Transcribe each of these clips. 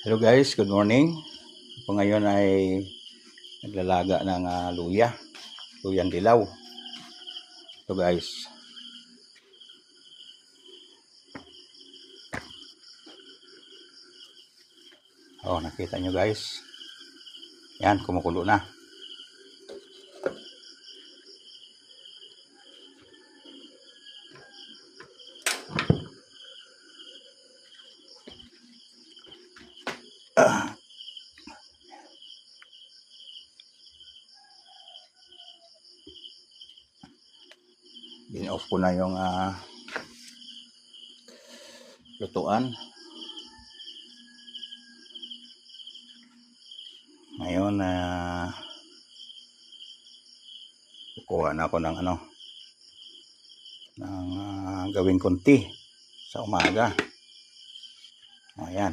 Hello guys, good morning. Ako ngayon ay naglalaga ng ah, luya. Luyan dilaw. Ito guys. Oh, nakita nyo guys. Yan, kumukulo na. Bin-off ko na yung ah, lutuan. Ngayon, na kukuha na ako ng ano, ng ah, gawin konti sa umaga. Ayan.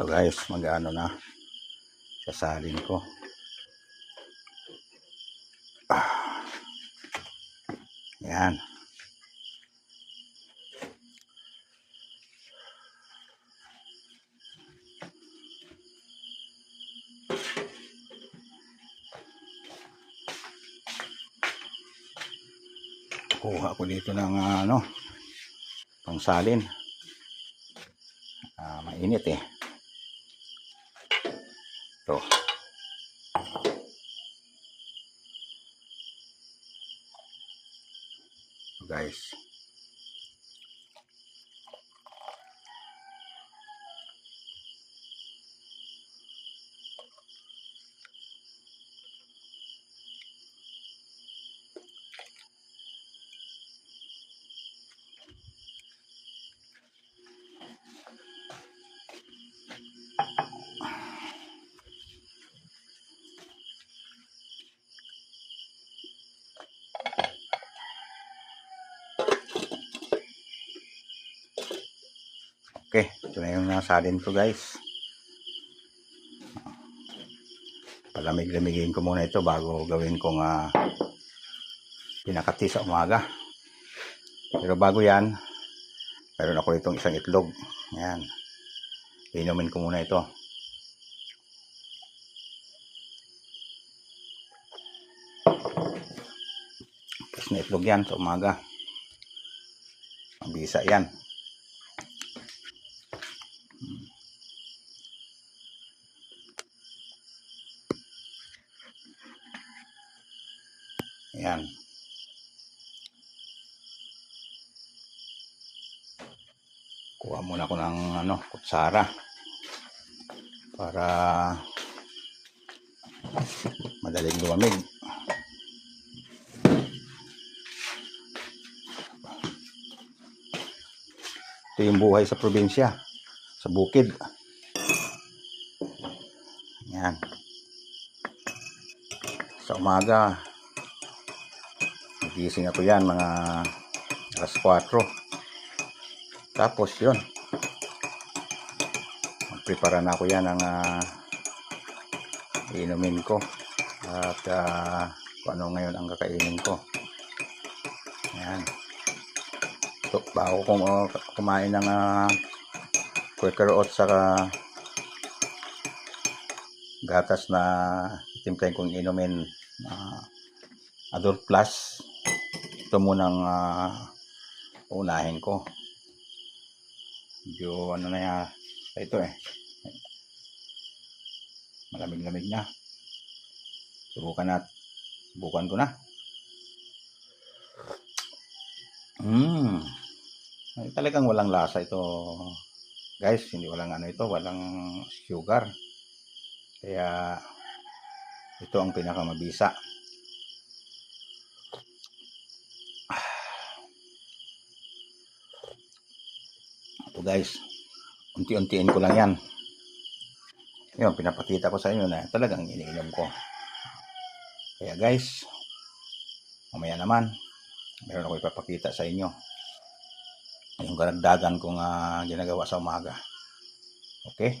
So guys, mag-ano na. Sasalin ko. Ah. Yan. Kuha ko dito ng ah, ano, pangsalin. Ah, mainit eh. Ito. So, guys. Okay, ito na yung nasalin ko guys. Palamig-lamigin ko muna ito bago gawin kong uh, pinakati sa umaga. Pero bago yan, meron ako itong isang itlog. Yan. Inumin ko muna ito. Tapos na itlog yan sa umaga. Mabisa yan. Yan. Kuha muna ko ng ano, kutsara. Para madaling lumamig. Ito yung buhay sa probinsya. Sa bukid. Yan. Sa umaga, Gising ako yan, mga alas 4. Tapos yun. Magprepara na ako yan ng uh, inumin ko. At uh, ano ngayon ang kakainin ko. Yan. So, bago kong uh, kumain ng uh, Quaker Oats saka gatas na timplahin kong inumin uh, Adult Plus ito munang uh, unahin ko? Medyo ano na yan ito eh. Malamig-lamig na. Subukan na subukan ko na. Hmm. Ay, talagang walang lasa ito. Guys hindi walang ano ito walang sugar. Kaya ito ang pinakamabisa Ito guys, unti-untiin ko lang yan. Yun, pinapakita ko sa inyo na talagang iniinom ko. Kaya guys, mamaya naman, meron ako ipapakita sa inyo. Yung karagdagan kong ah, ginagawa sa umaga. Okay?